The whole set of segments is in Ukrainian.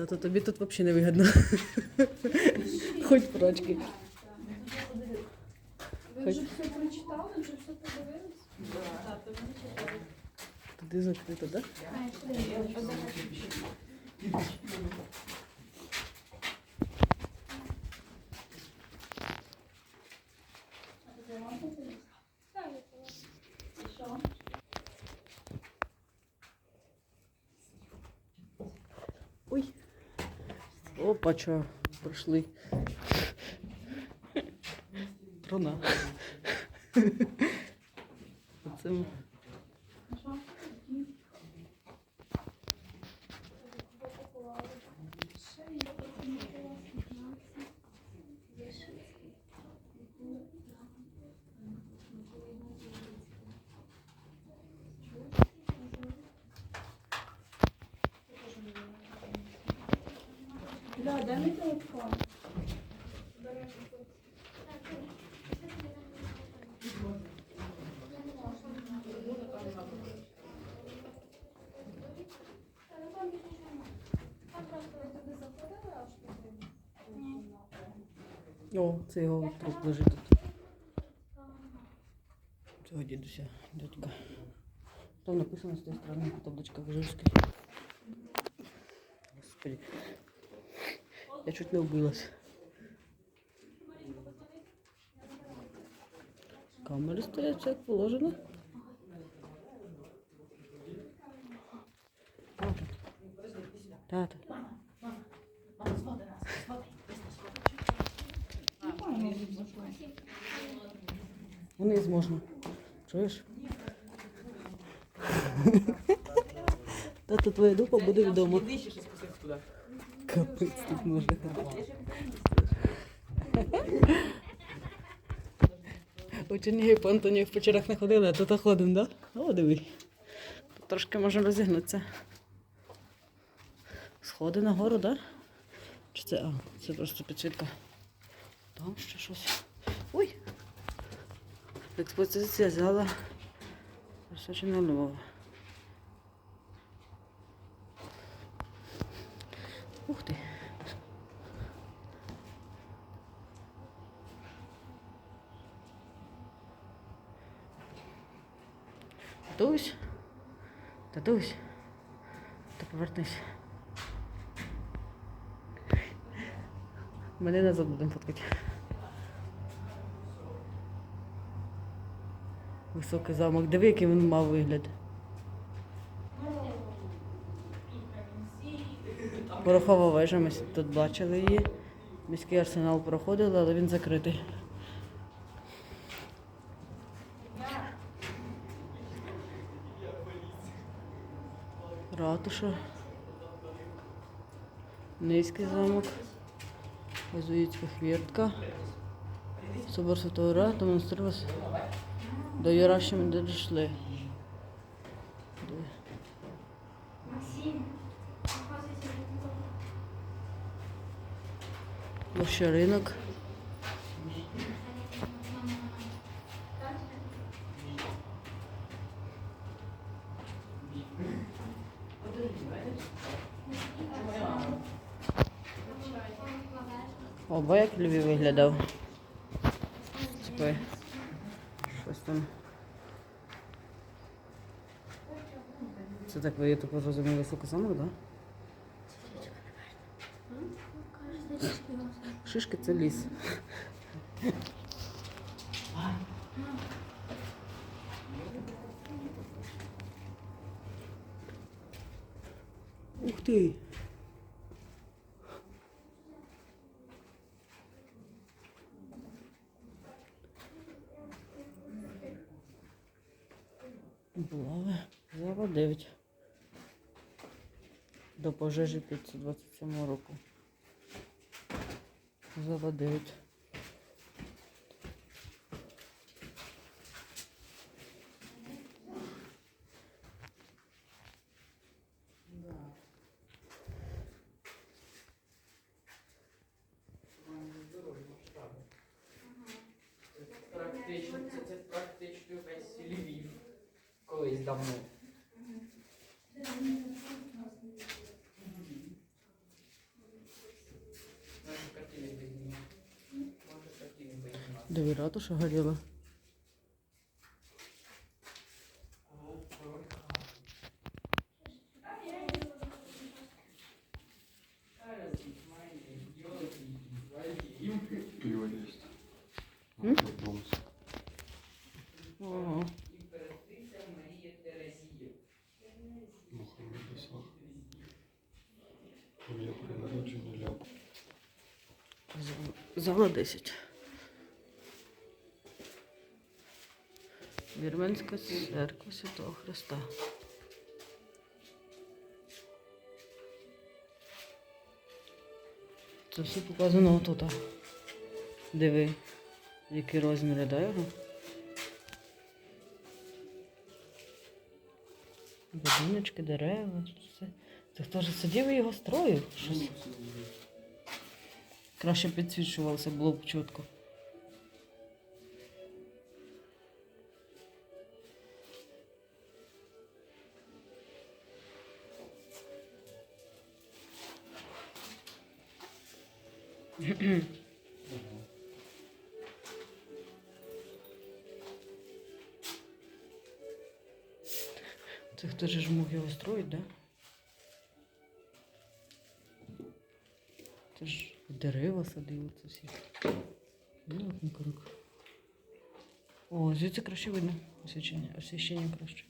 Тато, тобі тут взагалі не вигідно. Хоч прочки. Ви вже все прочитали, вже все подивились? Туди закрито, так? Ой. Опа, чо, пройшли. Труна. Оце Да, дай мій телефон. О, це його труп лежить тут. Цього дідуся, дядька. Там написано з тієї сторони табличка Виживський. Господи. Я чуть не вбилась. Камери стоять, як положено. Тата. Вниз можна. Чуєш? Тато, твоя дупа буде вдома. Капець тут можна. У Чернігів по Антонію в печерах не ходили, а тут ходимо, так? Да? О, диви. Трошки можна розігнутися. Сходи на гору, так? Да? Чи це. А, це просто підсвітка. Там ще щось. Ой! Експозиція зала Львова. Ух ти. Татусь. Татусь. Та повернись. Мене назад будемо фоткати. Високий замок. Диви, який він мав вигляд. Порохова вежа, ми тут бачили її. Міський арсенал проходили, але він закритий. Ратуша. Низький замок. Озуїцька хвіртка. Собор Святого Ра, вас. До Яраща ми не дійшли. Площа ринок. О, бо як Львів виглядав. Такий. Щось. Це так ви тупо зрозуміли високий замок, так? Шишки це ліс. Ух ти! Булави. заводить До пожежі 527 року. Зава давно. Диви, ратуша горіла. Зала- Зала 10. Вірменська церква Святого Христа. Це все показано отут. Диви, які розміри, да, його? Будиночки, дерева. Все. Це хто ж сидів і його строїв? Щось. Краще підсвічувалося, було б чітко. Це хто ж мог його строїть, да? Дерева садили це всі. На круг. О, звідси краще видно освіщення, освіщення краще.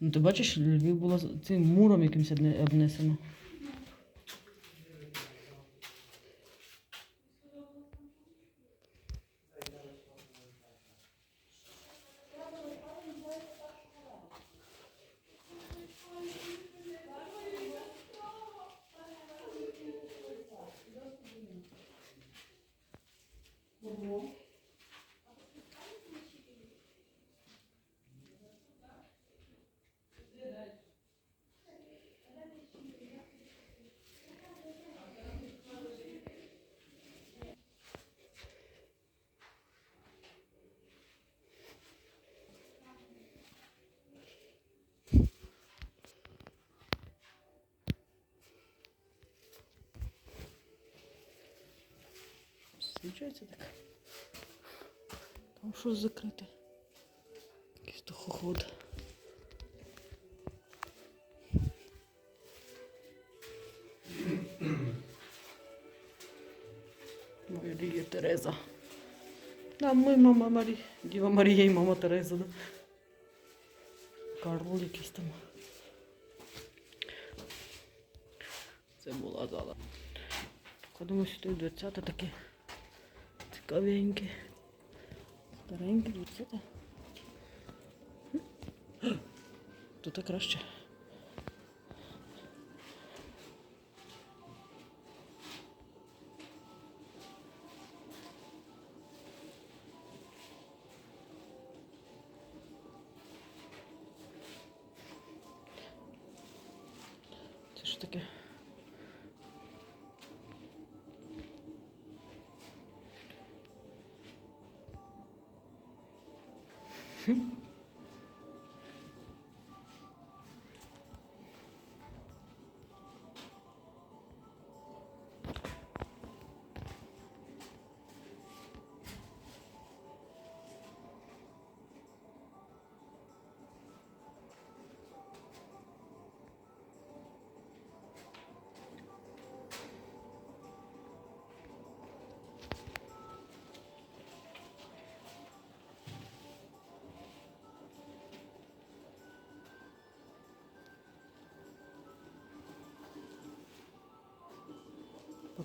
Ну, ти бачиш, Львів було з- цим муром якимось обне- обнесено. Свічається так. Там щось закрите. Якийсь тихоход. Марія Тереза. Да, ми мама Марія. Діва Марія і мама Тереза. Да? Карл якийсь там. Це була зала. Ходимо сюди 20 таке. Цікавеньке. Стареньке 20. Тут і краще.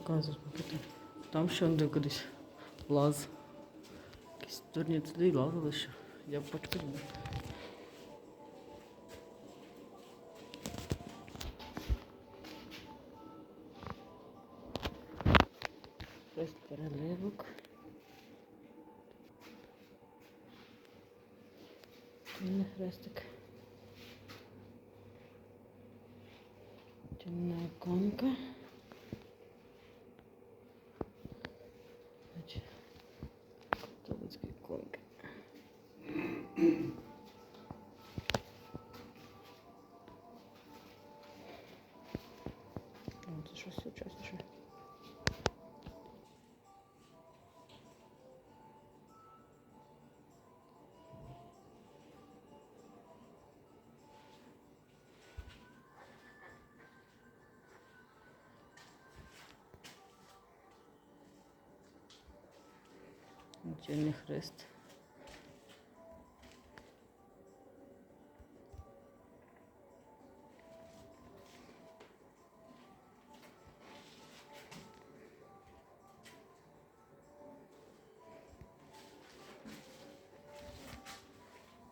Показують там. Ще де кудись лаз. Якісь дурні туди й лазили ще. Я б почекав. Хрест переливок. Тінний хрестик. Тінна іконка. Нательний хрест.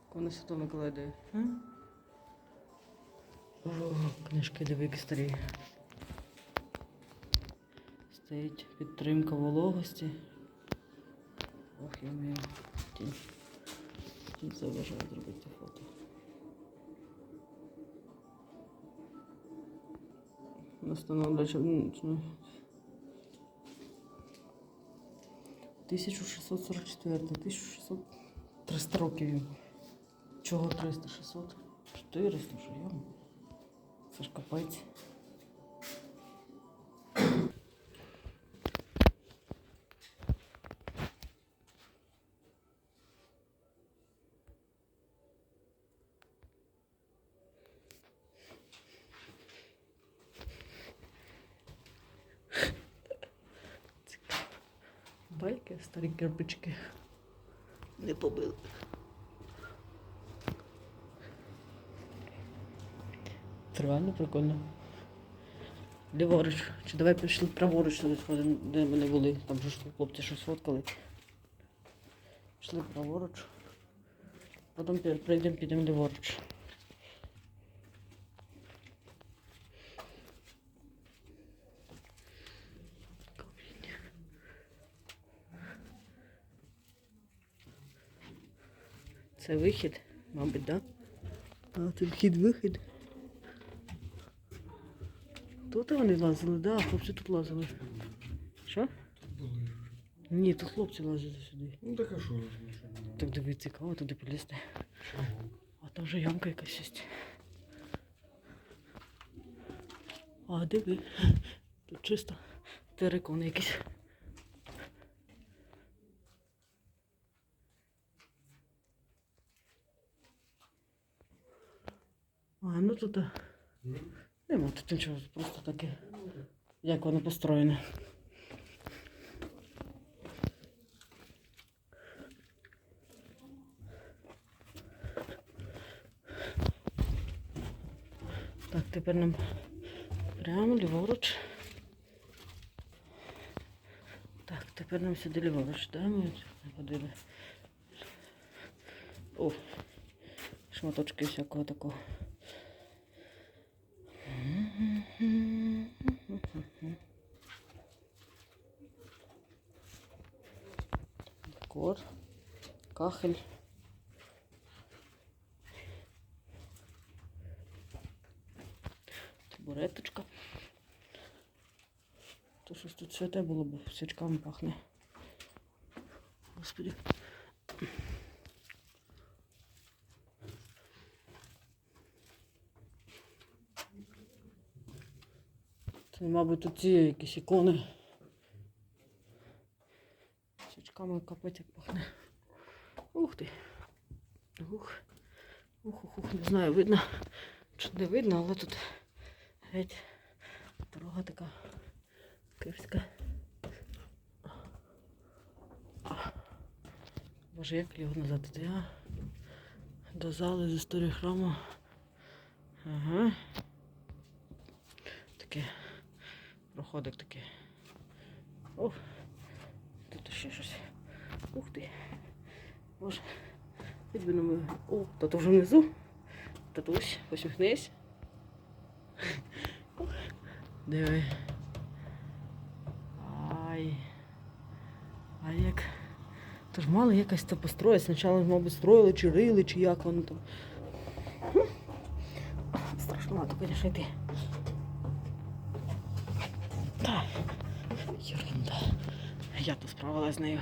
Коли Святого Миколая дає? О, книжки дивики старі. Стоїть підтримка вологості. Ох, я вмію. Тінь. Тінь заважає зробити фото. Настановлюючи. 1644, 1600, 300 років. їм. Чого 300, 600? 400, що я? Це ж капець. Цікаво. Байки, старі кирпички. Не побили. Тривально, прикольно. Ліворуч. Чи давай пішли праворуч, де ми не були. Там же ж хлопці щось фоткали. Пішли праворуч. Потім прийдемо, підемо ліворуч. Це вихід, мабуть, так? Да? А, це вхід-вихід. Тут вони лазили, да, хлопці тут лазили. Що? Ні, тут хлопці лазили сюди. Ну так а що? Так диви, цікаво туди полізти. А там вже ямка якась є. А, диви. Тут чисто терикон якийсь. А, ну тут нема тут нічого, просто таке. Як воно построєне. Так, тепер нам прямо ліворуч. Так, тепер нам сюди ліворуч, да? Ми ходили. О, шматочки всякого такого. Кахель. Табуреточка. То щось тут святе було, бо свічками пахне. Господи. Це, мабуть, тут ці якісь ікони. Свічками капець як пахне. Ух ти. Ух. Ух, ух, ух, не знаю, видно. Чи не видно, але тут геть дорога така київська. Боже, як його назад туди, а? До зали з історії храму. Ага. Таке. Проходик такий. О, тут ще щось. Ух ти. Боже. Хоч би нам... О, тато вже внизу. Татусь, посміхнись. Диви. Ай. А як? То ж мали якось це построїти. Спочатку, мабуть, строїли, чи рили, чи як воно там. Страшновато, звісно, йти. Так. Ерунда. Я то справилась з нею.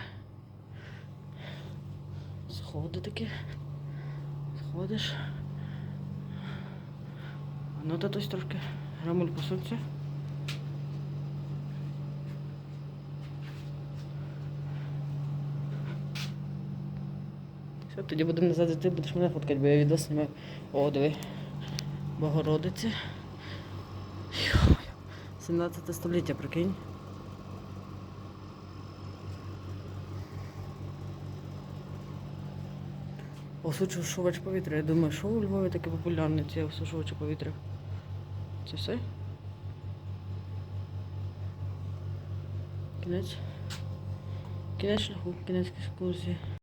Сходи такі. Сходиш. Ну тут ось трошки рамуль посуться. Все, тоді будемо назад йти, будеш мене фоткати, бо я відео знімаю. О, диви. Богородиці. 17 століття, прикинь. Осушувач повітря. Я думаю, що у Львові таке популярне ці осушувачі повітря. Це все? Кінець. Кінець шляху, кінець екскурсії.